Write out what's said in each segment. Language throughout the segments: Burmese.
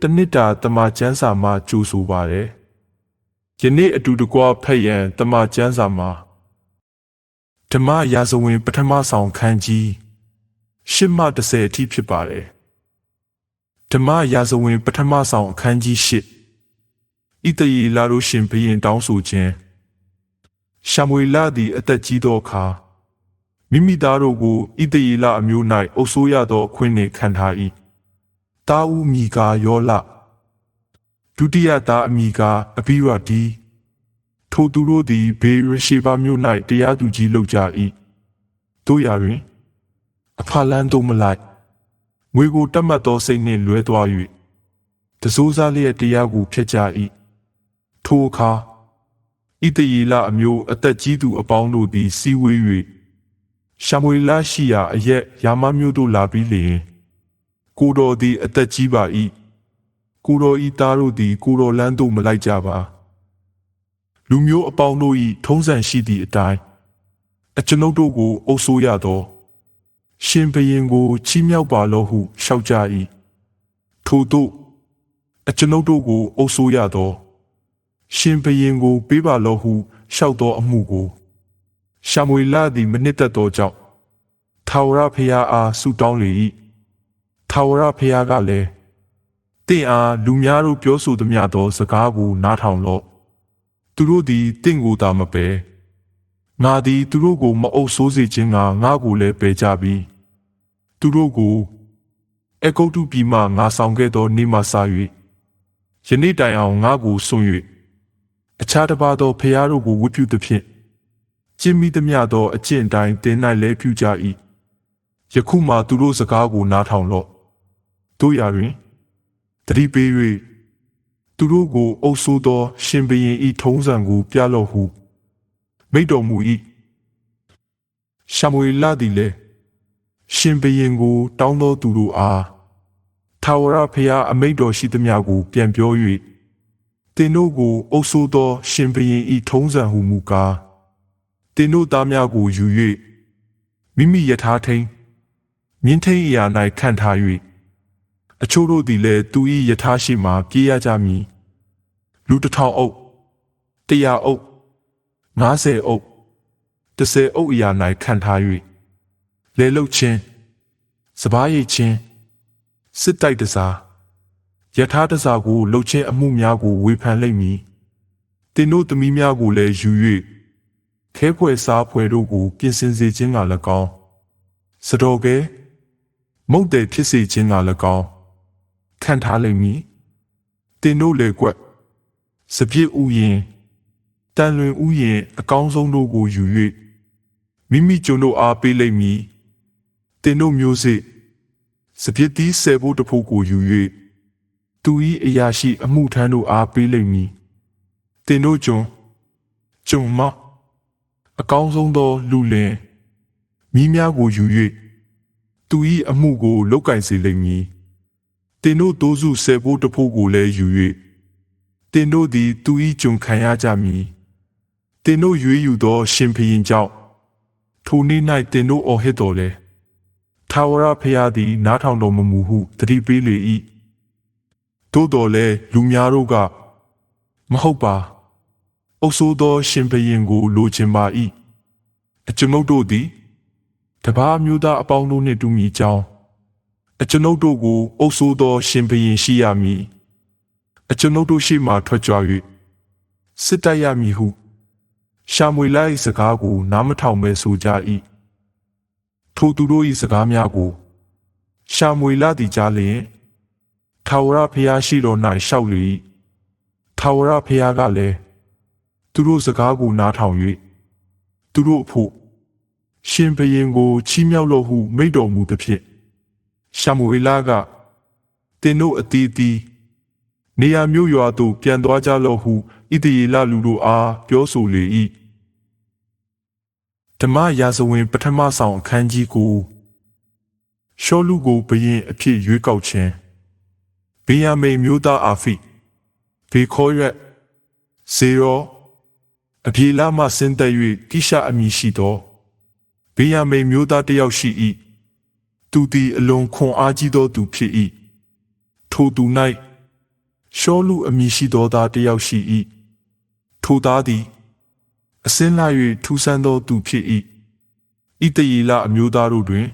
တနစ်တာတမချန်းစာမှာကြိုဆိုပါတယ်ယနေ့အတူတကွဖတ်ရန်တမချန်းစာမှာဓမ္မရာဇဝင် ပထမဆောင်ခန်းကြီးရှစ်မှ30အထိဖြစ်ပါတယ်ဓမ္မရာဇဝင် ပထမဆောင်အခန်းကြီး၈ဣတရီလာတို့ရှင်ဘုရင်တောင်းဆိုခြင်းရှာမွေလသည်အသက်ကြီးသောအခါမိမိသားတို့ကိုဣတရီလအမျိုး၌အုပ်ဆိုးရသောအခွင့်နှင့်ခံထား၏ တာဦးမိကာယောလဒုတိယသားအမိကာအဘိရဒီထိုသူတို့သည်ဘေရရှိဘာမြို့၌တရားသူကြီးလုပ်ကြ၏တို့ရာတွင်အဖလန်းတို့မလိုက်ငွေကိုတတ်မှတ်သောစိတ်နှင့်လွဲသွား၍တစိုးစားလျက်တရားကိုဖျက်ကြ၏ထိုအခါဣတယေလအမျိုးအသက်ကြီးသူအပေါင်းတို့သည်စီဝေး၍ရှာမွေလရှိရာအရက်ယာမမျိုးတို့လာပြီးလျင် ကိုတော်သည် အသက်ကြီးပါ၏ကိုတော်ဤသားတို့သည် ကိုတော်လန်းတို့မလိုက်ကြပါလူမျိုးအပေါင်းတို့၏ထုံးစံရှိသည့်အတိုင်းအကျွန်ုပ်တို့ကို အုပ်ဆိုးရသော ရှင်ဘရင်ကိုချီးမြှောက်ပါလောဟုလျှောက်ကြ၏ထို့သို့အကျွန်ုပ်တို့ကို အုပ်ဆိုးရသော ရှင်ဘရင်ကို ပေးပါလောဟုလျှောက်သောအမှုကိုရှာမွေလသည်မနှစ်သက်သောကြောင့်ထာဝရဖျားအားဆုတောင်းလေ၏ ထာဝရဖျားကလည်းတင့်အားလူများတို့ပြောဆိုသမျှသောစကားကိုနားထောင်လော့သူတို့သည်တင့်ကိုသာမပယ်ငါသည်သူတို့ကိုမအုပ်ဆိုးစေခြင်းကငါကိုလည်းပယ်ကြပြီသူတို့ကိုအကုတ်တုပြည်မှငါဆောင်ခဲ့သောနေမှစ၍ယနေ့တိုင်အောင်ငါကိုဆွံ့၍အခြားတစ်ပါးသောဖျားတို့ကိုဝတ်ပြုသဖြင့်ကျင့်မိသမျှသောအကျင့်တိုင်းတင်း၌လဲပြုကြ၏ယခုမှသူတို့စကားကိုနားထောင်လော့ တို့ရာတွင်တတိပေး၍သူတို့ကိုအုပ်ဆိုးသော ရှင်ဘရင်ဤထုံးစံကို ပြလော့ဟုမိတ်တော်မူ၏ရှာမွေလသည်လည်းရှင်ဘရင်ကို တောင်းသောသူတို့အားထာဝရဘုရားအမိတ်တော်ရှိသမျှကို ပြန်ပြော၍တင်တို့ကို အုပ်ဆိုးသော ရှင်ဘရင်ဤထုံးစံဟုမူကားတင်တို့သားများကိုယူ၍မိမိယထာထိန်မြင်းထိန်အရာ၌ခန့်ထား၍ အချို့တို့သည်လည်းသူ၏ယထာရှိမှပြေးရကြမည်လူတစ်ထောင်အုပ်တရာအုပ်90အုပ်30အုပ်အရာ၌ခံထား၍လဲလုတ်ခြင်းစပားရိတ်ခြင်းစစ်တိုက်တစားယထာတစားကိုလှုပ်ခြင်းအမှုများကိုဝေဖန်လိမ့်မည်တင်တို့သမီးများကိုလည်းယူ၍ခဲဖွဲစားဖွဲတို့ကိုပြင်ဆင်စေခြင်းက၎င်းစတော်ကဲမုတ်တယ်ဖြစ်စေခြင်းက၎င်း ခံထားလိမ့်မည်တင်တို့လည်းကွက်စပြည့်ဥယင်တန်လွင်ဥယင်အကောင်းဆုံးတို့ကိုယူ၍မိမိကျွန်တို့အားပေးလိမ့်မည်တင်တို့မျိုးစေ့စပြည့်တီးဆယ်ဖို့တဖို့ကိုယူ၍သူ၏အရာရှိအမှုထမ်းတို့အားပေးလိမ့်မည်တင်တို့ကျွန်ကျွန်မအကောင်းဆုံးသောလူလင်မိများကိုယူ၍သူ၏အမှုကိုလောက်ကင်စေလိမ့်မည် တင်တို့တိုးစုဆယ်ဖို့တဖို့ကိုလည်းယူ၍တင်တို့သည်သူ၏ကျွန်ခံရကြမည်တင်တို့ရွေးယူသော ရှင်ဖရင်ကြောင့်ထိုနေ့၌တင်တို့အော်ဟစ်တော်လဲထာဝရဖျားသည် နားထောင်တော်မမူဟုတတိပေးလေ၏သို့တော်လဲလူများတို့ကမဟုတ်ပါအုပ်ဆိုးသော ရှင်ဖရင်ကို လိုချင်ပါ၏အကျွန်ုပ်တို့သည်တပါးမျိုးသားအပေါင်းတို့နှင့်တူမိကြောင်း အကျွန်ုပ်တို့ကိုအုပ်ဆိုးသောရှင်ဖရင်ရှိရမည်အကျွန်ုပ်တို့ရှိမှထွက်ကြွ၍စစ်တိုက်ရမည်ဟုရှာမွေလိုက်စကားကို နားမထောင်ပဲဆိုကြ၏ထိုသူတို့၏စကားများကိုရှာမွေလာသည်ကြားလျင်ထာဝရဘုရားရှိတော်၌ရှောက်လေ၏ထာဝရဘုရားကလည်းသူတို့စကားကိုနားထောင်၍သူတို့အဖို့ရှင်ဘရင်ကိုချီးမြှောက်လို့ဟုမိန့်တော်မူသည်ဖြင့် ရှာမွေလာကတင်တို့အတီးတီးနေရာမျိုးရွာသို့ပြန်သွားကြလော့ဟုဣတရေလလူတို့အားပြောဆိုလေ၏ဓမ္မရာဇဝင် ပထမဆောင်အခန်းကြီးကိုရှောလူကိုဘရင်အဖြစ်ရွေးကောက်ခြင်းဗေယမိန်မျိုးသားအာဖိဘေခေါ်ရက်ဇေရောအပြေလာမှဆင်းသက်၍ကိရှအမည်ရှိသောဗေယမိန်မျိုးသားတစ်ယောက်ရှိ၏ သူသည်အလွန်ခွန်အားကြီးသောသူဖြစ်၏ထိုသူ၌ရှောလူအမည်ရှိသောသားတစ်ယောက်ရှိ၏ထိုသားသည်အစင်းလာ၍ထူဆန်းသောသူဖြစ်၏ဣတယေလအမျိုးသားတို့တွင်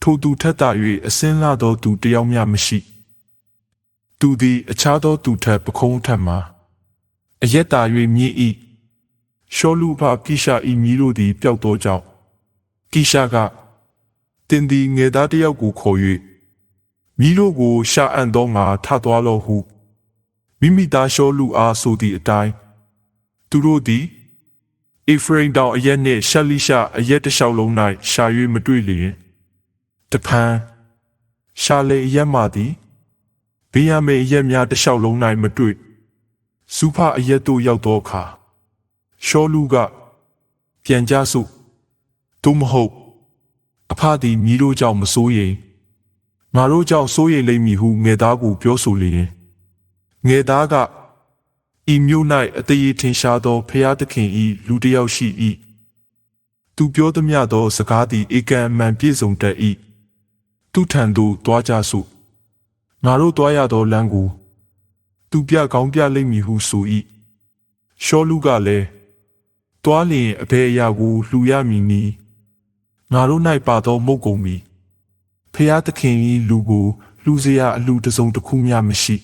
ထိုသူထက်သာ၍အစင်းလာသောသူတစ်ယောက်မျှမရှိသူသည်အခြားသောသူထက်ပခုံးထက်မှာအရက်တာ၍မြည်၏ရှောလူဖကိရှာ၏မြည်တို့သည်ပျောက်သောကြောင့်ကိရှာက တင်သည်ငယ်သားတစ်ယောက်ကိုခေါ်၍မိတို့ကိုရှာအံ့သောငါထသွားလော့ဟုမိမိသားရှောလူအားဆိုသည့်အတိုင်းသူတို့သည်အေဖရိမ်တောင်အရက်နှင့်ရှက်လိရှာအရက်တစ်လျှောက်လုံး၌ရှာ၍မတွေ့လျင်တဖန်ရှာလေအရက်မှသည်ဗိယမေအရက်များတစ်လျှောက်လုံး၌မတွေ့စူဖအရက်တို့ရောက်သောအခါရှောလူကပြန်ကြစို့သို့မဟုတ်အ ဖသည်မိတို့ကြောင့်မစိုးရိမ်ငါတို့ကြောင့်စိုးရိမ်လိမ့်မည်ဟုငယ်သားကိုပြောဆိုလျင်ငယ်သားကဤမျိုး၌အသေးထင်ရှားသောဖျားသခင်ဤလူတစ်ယောက်ရှိ၏သူပြောသည်မြသောစကားသည်ဧကံအမှန်ပြည့်စုံတတ်၏သူထံသို့တွားကြစို့ငါတို့တွားရသောလမ်းကိုသူပြကောင်းပြလိမ့်မည်ဟုဆို၏ရှောလူကလည်းတွားလျင်အဘယ်အရာကိုလှူရမည်နည်း ငါတို့၌ပါသောမုတ်ကုန်မီဖျားသခင်၏လူကိုလူစရာအလူတစုံတစ်ခုမျှမရှိ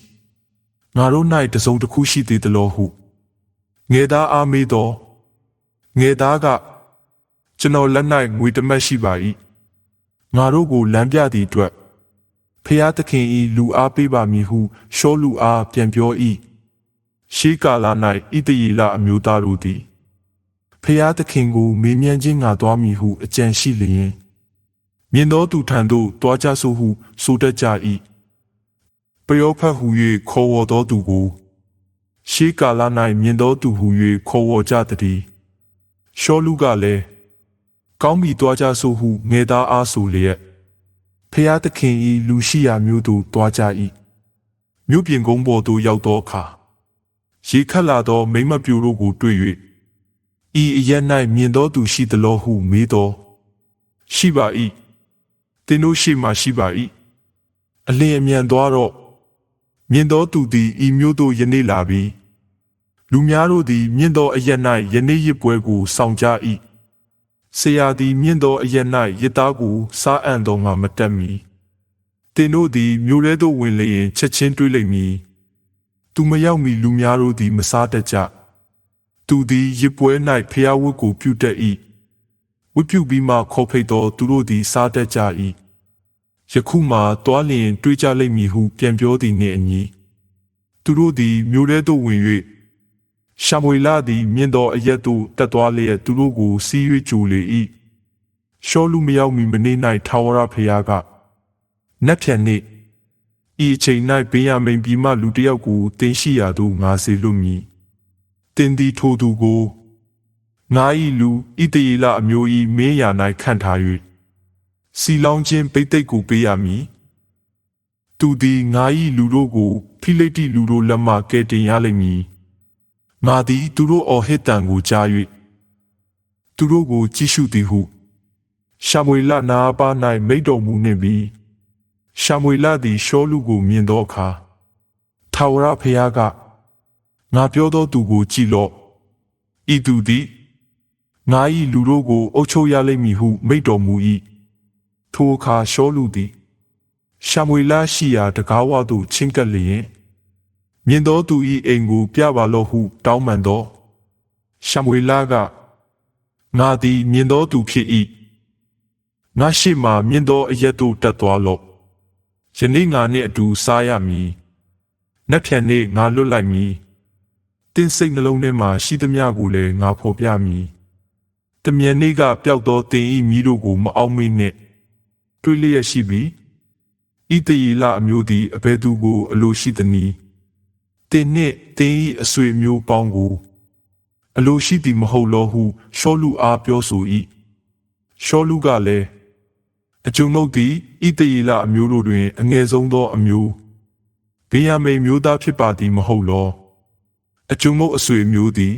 ငါတို့၌တစုံတစ်ခုရှိသေးသလိုဟုငယ်သားအားမေးတော်ငယ်သားကကျွန်တော်လက်၌ငွေတမက်ရှိပါ၏ငါတို့ကိုလမ်းပြသည့်အတွက်ဖျားသခင်၏လူအားပေးပါမည်ဟုရှောလူအားပြန်ပြော၏ရှေးကာလ၌ဣတရီလအမျိုးသားတို့သည် ဖျားသခင်ကိုမေးမြန်းခြင်းငါသွားမည်ဟုအကြံရှိလျင်မြင်သောသူထံသို့တွားကြဆိုဟုဆိုတတ်ကြ၏ပယောဖတ်ဟူ၍ခေါ်ဝေါ်သောသူကိုရှေးကာလ၌မြင်သောသူဟူ၍ခေါ်ဝေါ်ကြသည်ရှောလူကလည်းကောင်းပြီတွားကြဆိုဟုငယ်သားအားဆိုလျက်ဖျားသခင်၏လူရှိရာမြို့သို့တွားကြ၏မြို့ပြင်ကုန်းပေါ်သို့ရောက်သောအခါရေခတ်လာသောမိမပြူတို့ကိုတွေ့၍ ဤအရက်၌မြင်သောသူရှိသလိုဟုမေးသောရှိပါ၏သင်တို့ရှိမှရှိပါ၏အလင်းအမြန်သွားတော့မြင်သောသူသည်ဤမျိုးသို့ယနေ့လာပြီလူများတို့သည်မြင့်သောအရက်၌ယနေ့ရစ်ပွဲကိုဆောင်ကြ၏ဆရာသည်မြင့်သောအရက်၌ရစ်သားကိုစားအံ့သောငါမတက်မီတင်တို့သည်မြို့ထဲသို့ဝင်လျင်ချက်ချင်းတွေးလိမ့်မည်သူမရောက်မီလူများတို့သည်မစားတတ်ကြ သူသည်ရစ်ပွဲ၌ဖျားဝတ်ကိုပြုတတ်၏ဝတ်ပြုပြီးမှခေါ်ဖိတ်သောသူတို့သည်စားတတ်ကြ၏ယခုမှတွားလျင်တွေးကြလိမ့်မည်ဟုပြန်ပြောသည်နှင့်အညီသူတို့သည်မြို့ထဲသို့ဝင်၍ရှာမွေလာသည်မြင်သောအရက်သို့တက်သွားလျက်သူတို့ကိုစီး၍ကြိုလေ၏ရှောလူမရောက်မီမနေ့၌ထာဝရဖျားကနက်ဖြန်နေ့ဤအချိန်၌ဘေးရမိန်ပြီးမှလူတစ်ယောက်ကိုတင်းရှိရာသို့ငါစေလွတ်မည် တင်းသည်ထိုသူကိုငါ၏လူဣတယေလအမျိုး၏မင်းရာ၌ခန့်ထား၍စီလောင်းခြင်းပိတ်သိက်ကိုပေးရမည်သူသည်ငါ၏လူတို့ကိုဖိလိတိလူတို့လက်မှကယ်တင်ရလိမ့်မည်ငါသည်သူတို့အော်ဟစ်တံကိုကြား၍သူတို့ကိုကြည့်ရှုသည်ဟုရှာမွေလနာပါ၌မိတ်တော်မူနှင့်ပြီးရှာမွေလသည်ရှောလူကိုမြင်သောအခါထာဝရဘုရားက ငါပြောသောသူကိုကြည့်လော့ဤသူသည်ငါ၏လူတို့ကိုအုပ်ချုပ်ရလိမ့်မည်ဟု မိတ်တော်မူ၏ထိုအခါရှောလူသည်ရှာမွေလရှိရာတကားဝသို့ချင်းကပ်လျင်မြင်သောသူ၏အိမ်ကိုပြပါလော့ဟု တောင်းပန်သောရှာမွေလကငါသည်မြင်သောသူဖြစ်၏ငါရှိမှမြင်သောအရက်သို့တက်သွားလော့ယနေ့ငါနှင့်အတူစားရမည်။နက်ဖြန်နေ့ငါလွတ်လိုက်မည်။ တင်းစိတ်နှလုံးထဲမှာရှိသမျှကိုလည်းငါဖော်ပြမည်။တမြန်နေ့ကပျောက်သောတင်ဤမိတို့ကိုမအောင်မေ့နဲ့။တွေးလျက်ရှိပြီ။ဤတည်လအမျိုးသည်အဘယ်သူကိုအလိုရှိသနည်း။တင်နှင့်တင်ဤအဆွေမျိုးပေါင်းကိုအလိုရှိသည်မဟုတ်လောဟုရှောလူအားပြောဆို၏။ရှောလူကလည်းအကျုံမုတ်သည်ဣတယေလအမျိုးတို့တွင် အငယ်ဆုံးသောအမျိုးဗေယမိန်မျိုးသားဖြစ်ပါသည်မဟုတ်လော အကျုံမုတ်အဆွေမျိုးသည်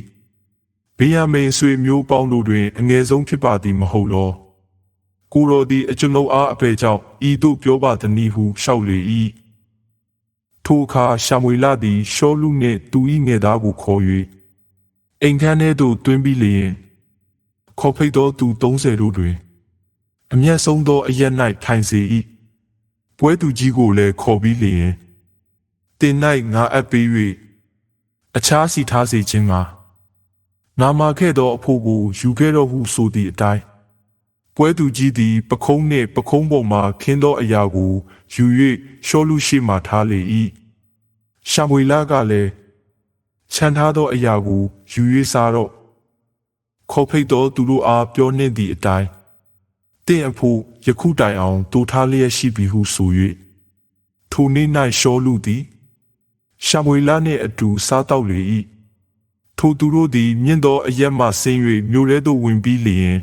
ဗေယမိန်အဆွေမျိုးပေါင်းတို့တွင်အငယ်ဆုံးဖြစ်ပါသည်မဟုတ်လောကိုရောသည်အကျုံမုတ်အားအပေကြောင့်ဤသို့ပြောပါသည်နည်းဟုလျှောက်လေ၏ထိုအခါရှာမွေလသည်ရှောလူနှင့်သူ၏ငယ်သားကိုခေါ်၍အိမ်ခန်းထဲသို့တွင်ပြီးလျင်ခေါ်ဖိတ်သောသူ30တို့တွင်အမျက်ဆုံးသောအရက်၌ထိုင်စေ၏ပွဲသူကြီးကိုလည်းခေါ်ပြီးလျင်တင်၌ငါအပ်ပေး၍ အခြားစီထားစေခြင်းကငါမာခဲ့သောအဖို့ကိုယူခဲ့တော်ဟုဆိုသည့်အတိုင်းပွဲသူကြီးသည် ပခုံးနှင့်ပခုံးပေါ်မှခင်းသောအရာကိုယူ၍ရှောလူရှိမှထားလေ၏ရှာမွေလာကလည်းခြံထားသောအရာကိုယူ၍စားတော့ခေါ်ဖိတ်သောသူတို့အားပြောနှင့်သည့်အတိုင်းတင့်အဖို့ယခုတိုင်အောင်တူထားလျက်ရှိပြီဟုဆို၍ထိုနေ့၌ရှောလူသည် ရှာမွေလာနှင့်အတူစားတော့လေ၏ထိုသူတို့သည်မြင့်သောအရက်မှဆင်း၍မြို့ထဲသို့ဝင်ပြီးလျင်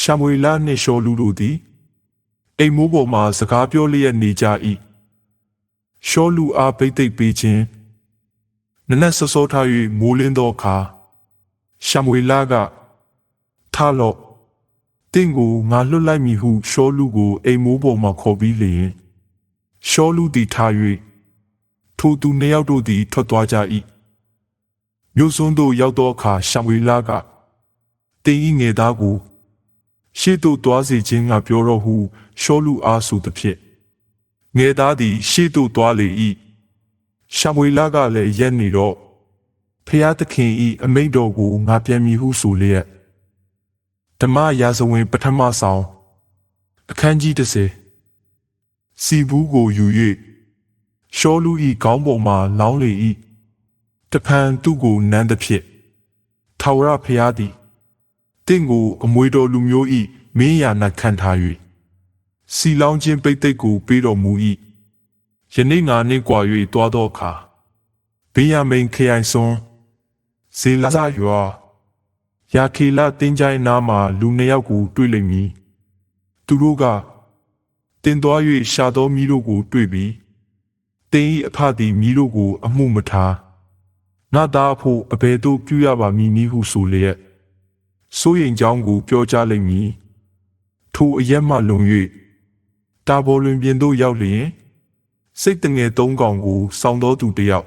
ရှာမွေလာနှင့်ရှောလူတို့သည်အိမ်မိုးပေါ်မှစကားပြောလျက်နေကြ၏ရှောလူအားပိတ်သိပ်ပေးခြင်းနနက်စောစောထား၍မိုးလင်းသောအခါရှာမွေလာကထားလော့တင့်ကိုငါလွတ်လိုက်မည်ဟုရှောလူကိုအိမ်မိုးပေါ်မှခေါ်ပြီးလျင်ရှောလူသည်ထား၍ ထိုသူနှစ်ယောက်တို့သည် ထွက်သွားကြ၏မြို့စွန်းသို့ရောက်သောအခါရှာမွေလာကတင်းဤငယ်သားကိုရှေ့သို့သွားစေခြင်းကပြောတော့ဟုရှောလူအားဆိုသည်ဖြင့်ငယ်သားသည် ရှေ့သို့သွားလေ၏ရှာမွေလာကလည်းရက်နေတော့ဖျားသခင်ဤအမိန့်တော်ကိုငါပြန်မည်ဟုဆိုလျက်ဓမ္မရာဇဝင် ပထမဆောင်အခန်းကြီး30စီဘူးကိုယူ၍ ရှောလူဤခေါင်းပေါ်မှလောင်းလေ၏တဖန်သူ့ကိုနမ်းသဖြင့်ထာဝရဖျားသည်တင့်ကိုအမွေတော်လူမျိုးဤမင်းရာ၌ခံထား၍စီလောင်းခြင်းပိတ်သိက်ကိုပေးတော်မူ၏ယနေ့ငါနှင့်ကြွာ၍တွားသောအခါဘေးရမိန်ခရိုင်စွန်းဇေလာဇာရွာယာခေလတင်းကြိုင်နာမှာလူနှစ်ယောက်ကိုတွေ့လိမ့်မည်သူတို့ကတင်သွား၍ရှာသောမိတို့ကိုတွေ့ပြီး တင်းဤအဖသည်မိတို့ကို အမှုမထားငါသားဖို့အဘယ်သို့ပြုရပါမည်နည်းဟုဆိုလျက်စိုးရင်ကြောင်းကိုပြောကြားလိမ့်မည်ထိုအရက်မှလွန်၍တာဘောလွင်ပြင်သို့ရောက်လျင်စိတ်တငယ်သုံးကောင်ကိုစောင်းတော်သူတယောက်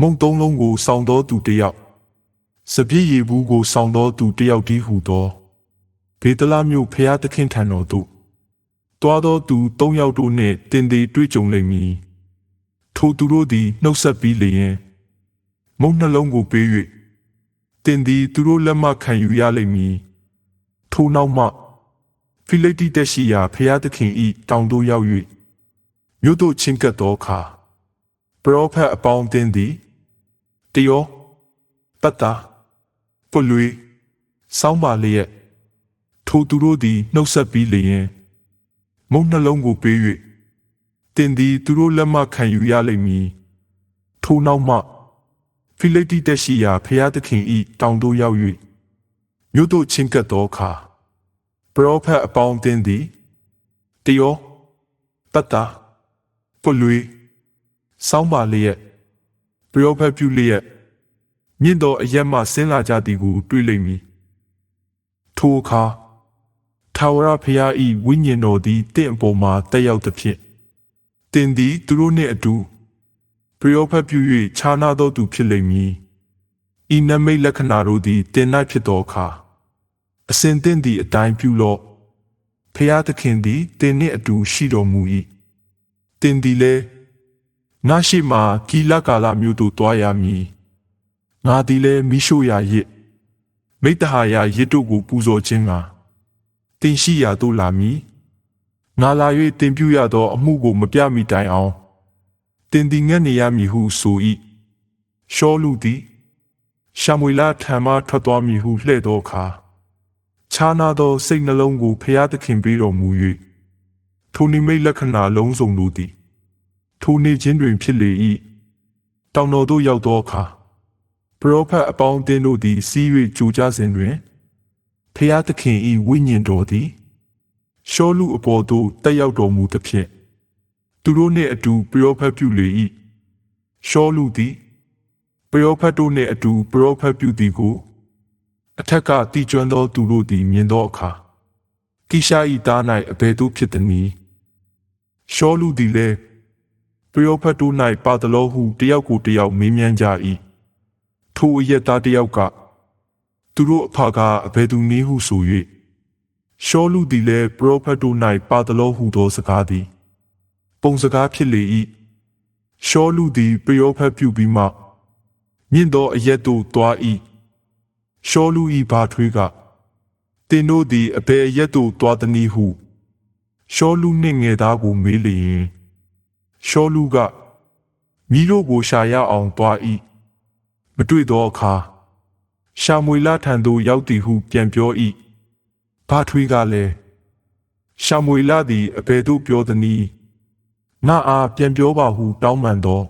မုံသုံးလုံးကိုစောင်းတော်သူတယောက်စပြည့်ရည်ဘူးကိုစောင်းတော်သူတယောက်တည်းဟုသောဘေတလမြို့ဖျားသခင်ထံတော်သို့တွားသောသူ၃ယောက်တို့နှင့်တင်သေးတွေ့ကြုံလိမ့်မည် ထိုသူတို့သည်နှုတ်ဆက်ပြီးလျင်မုံနှလုံးကိုပေး၍တင်သည်သူတို့လက်မှခံယူရလိမ့်မည်ထိုနောက်မှဖိလိတိတက်ရှိရာဖျားသခင်ဤတောင်တို့ရောက်၍မြို့သို့ချင်းကပ်သောအခါပရောဖက်အပေါင်းအသင်းသည်တယောပတ်တာပုလွေစောင်းပါလျက်ထိုသူတို့သည်နှုတ်ဆက်ပြီးလျင်မုံနှလုံးကိုပေး၍ တင်သည်သူတို့လက်မှခံယူရလိမ့်မည်ထိုနောက်မှဖိလိတိတက်ရှိရာဖျားသခင်ဤတောင်တို့ရောက်၍မြို့သို့ချင်းကပ်သောအခါပရောဖက်အပေါင်းအသင်းသည်တယောပတ်တာပုလွေစောင်းပါလျက်ပရောဖက်ပြုလျက်မြင့်သောအရက်မှဆင်းလာကြသည်ကိုတွေ့လိမ့်မည်ထိုအခါထာဝရဘုရား၏ဝိညာဉ်တော်သည်တင့်အပေါ်မှာတက်ရောက်သည်ဖြင့် တင်သည်သူတို့နှင့်အတူပရောဖက်ပြု၍ခြားနာသောသူဖြစ်လိမ့်မည်ဤနမိတ်လက္ခဏာတို့သည်တင်၌ဖြစ်သောအခါအစဉ်တင့်သည့်အတိုင်းပြုလော့ဖျားသခင်သည်တင်နှင့်အတူရှိတော်မူ၏တင်သည်လည်းငါရှိမှကီလကာလမျိုးသို့တွားရမည်ငါသည်လည်းမိရှုရာရစ်မိတ္တဟာရာရစ်တို့ကိုပူဇော်ခြင်းကတင်ရှိရာသို့လာမည် ငါလာ၍တင်ပြရသောအမှုကိုမပြမိတိုင်အောင်တင်သည်ငတ်နေရမည်ဟုဆို၏ရှောလူသည်ရှာမွေလာထံမှထွက်သွားမည်ဟုလှဲ့သောအခါခြားနာသောစိတ်နှလုံးကိုဖျားသခင်ပေးတော်မူ၍ထိုနိမိတ်လက္ခဏာလုံးစုံတို့သည်ထိုနေခြင်းတွင်ဖြစ်လေ၏တောင်တော်သို့ရောက်သောအခါပရောဖက်အပေါင်းအသင်းတို့သည်စီး၍ကြိုကြစဉ်တွင်ဖျားသခင်၏ဝိညာဉ်တော်သည် ရှောလူအပေါ်သို့တက်ရောက်တော်မူသဖြင့်သူတို့နှင့်အတူပရောဖက်ပြုလေ၏ရှောလူသည်ပရောဖက်တို့နှင့်အတူပရောဖက်ပြုသည်ကိုအထက်ကတည်ကျွမ်းသောသူတို့သည်မြင်သောအခါကိရှာ၏သား၌အဘယ်သို့ဖြစ်သနည်းရှောလူသည်လည်းပရိယောဖတ်တို့၌ပါသလောဟုတယောက်ကိုတယောက်မေးမြန်းကြ၏ထိုအရက်သားတယောက်ကသူတို့အဖကအဘယ်သူနည်းဟုဆို၍ ရှောလူသည်လည်းပရိယောဖတ်တို့၌ပါသလောဟုသောစကားသည် ပုံစကားဖြစ်လေ၏ရှောလူသည်ပရိယောဖတ်ပြုပြီးမှမြင့်သောအရက်သို့သွား၏ရှောလူ၏ဘာထွေးကတင်တို့သည်အဘယ်အရက်သို့သွားသနည်းဟုရှောလူနှင့်ငယ်သားကိုမေးလျင်ရှောလူကမိတို့ကိုရှာရအောင်သွား၏မတွေ့သောအခါရှာမွေလာထံသို့ရောက်သည်ဟုပြန်ပြော၏ ဘာထွေးကလည်းရှာမွေလာသည်အဘယ်သို့ပြောသနည်းငါအားပြန်ပြောပါဟုတောင်းပန်သော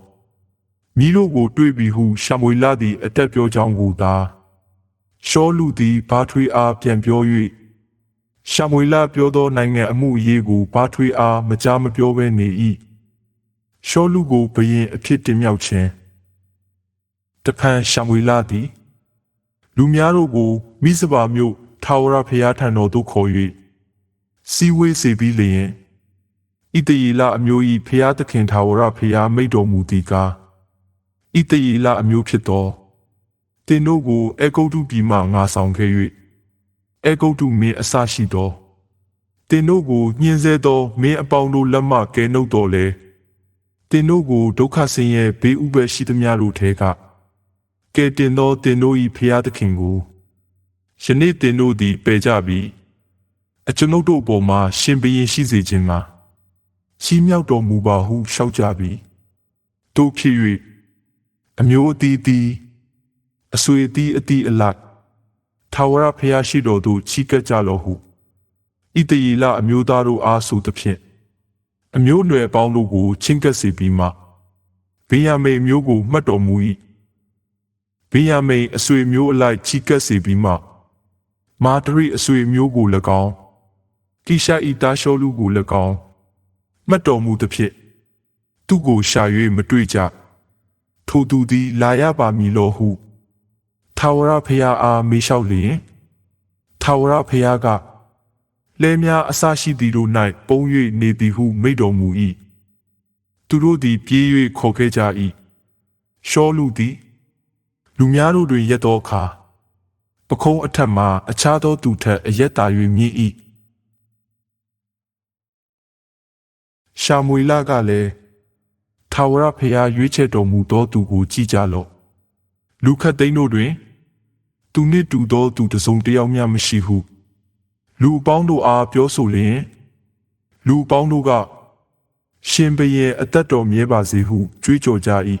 မိတို့ကိုတွေ့ပြီဟုရှာမွေလာသည်အတက်ပြောကြောင်းကိုသာရှောလူသည်ဘာထွေအားပြန်ပြော၍ရှာမွေလာပြောသောနိုင်ငံအမှုအရေးကိုဘာထွေအားမကြားမပြောဘဲနေ၏ရှောလူကိုဘယင်အဖြစ်တင်မြောက်ခြင်းတဖန်ရှာမွေလာသည် လူများတို့ကိုမိစပါမြို့ ထာဝရဘုရားထံတော်သို့ခေါ်၍စီဝေးစေပြီးလျင်ဣတယေလအမျိုး၏ဖျားသခင်ထာဝရဖျားမိတ်တော်မူသည်ကားဣတယေလအမျိုးဖြစ်သောတင်တို့ကိုအေဂုတ်တုပြည်မှငါဆောင်ခဲ့၍အေဂုတ်တုမင်းအစရှိသောတင်တို့ကိုညှင်းဆဲသောမင်းအပေါင်းတို့လက်မှကဲနှုတ်တော်လေတင်တို့ကိုဒုက္ခဆင်းရဲဘေးဥပ္ပရှိသမျှတို့ထဲကကဲတင်သောတင်တို့၏ဖျားသခင်ကို ယနေ့တင်တို့သည်ပယ်ကြပြီးအကျွန်ုပ်တို့အပေါ်မှာရှင်ဘရင်ရှိစေခြင်းမှာချီးမြှောက်တော်မူပါဟုရှောက်ကြပြီတို့ဖြစ်၍အမျိုးအသီးသီးအဆွေအသီးအသီးအလိုက်ထာဝရဘုရားရှိတော်သို့ချီးကပ်ကြလော့ဟုဣတယေလအမျိုးသားတို့အားဆိုသဖြင့်အမျိုးအနွယ်အပေါင်းတို့ကိုချင်းကပ်စေပြီးမှဗိယမိန်အမျိုးကိုမှတ်တော်မူ၏ဗိယမိန်အဆွေမျိုးအလိုက်ချီးကပ်စေပြီးမှ မာတရိအဆွေမျိုးကို၎င်းကိရှာဤတာရှောလူကို၎င်းမှတ်တော်မူသဖြင့်သူကိုရှာ၍မတွေ့ကြထိုသူသည်လာရပါမည်လောဟုထာဝရဖျားအားမေးလျှောက်လျင်ထာဝရဖျားကလဲများအစရှိသည်တို့၌ပုံ၍နေသည်ဟုမိန့်တော်မူ၏သူတို့သည်ပြေး၍ခေါ်ခဲ့ကြ၏ရှောလူသည် လူများတို့တွင်ရက်သောအခါ ပခုံးအထက်မှအခြားသောသူထက်အရက်တာ၍မြည်၏ရှာမွေလကလည်းထာဝရဖျားရွေးချယ်တော်မူသောသူကိုကြည်ကြလော့လူခတ်သိန်းတို့တွင် သူနှင့်တူသောသူတစ်စုံတစ်ယောက်မျှမရှိဟု လူအပေါင်းတို့အားပြောဆိုလျင်လူအပေါင်းတို့က ရှင်ဘရင်အသက်တော်မြဲပါစေဟုကြွေးကြော်ကြ၏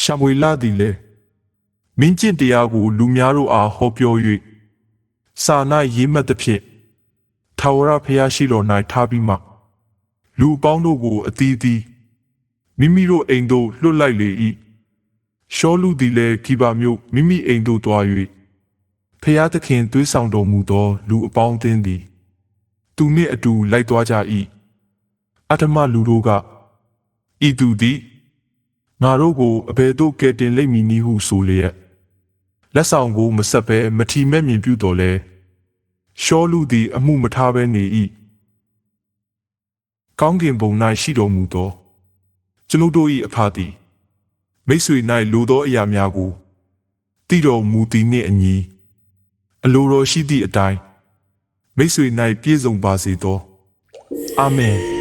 ရှာမွေလသည်လည်း မင်းကျင့်တရားကိုလူများတို့အားဟောပြော၍စာ၌ရေးမှတ်သဖြင့်ထာဝရဘုရားရှိတော်၌ထားပြီးမှလူအပေါင်းတို့ကိုအသီးသီးမိမိတို့အိမ်သို့လွတ်လိုက်လေ၏ရှောလူသည်လည်းဂိဗာမြို့မိမိအိမ်သို့သွား၍ဖျားသခင်သွေးဆောင်တော်မူသော လူအပေါင်းအသင်းသည် သူနှင့်အတူလိုက်သွားကြ၏အတ္တမလူတို့ကဤသူသည်ငါတို့ကိုအဘယ်သို့ကယ်တင်လိမ့်မည်နည်းဟုဆိုလျက် လက်ဆောင်ကိုမဆက်ဘဲမထီမဲ့မြင်ပြုတော်လဲရှောလူသည် အမှုမထားဘဲနေ၏ကောင်းကင်ဘုံ၌ရှိတော်မူသောကျွန်ုပ်တို့၏အဖသည်မိတ်ဆွေ၌လိုသောအရာများကိုတည်တော်မူသည်နှင့်အညီအလိုတော်ရှိသည့်အတိုင်းမိတ်ဆွေ၌ပြည့်စုံပါစေသောအာမင်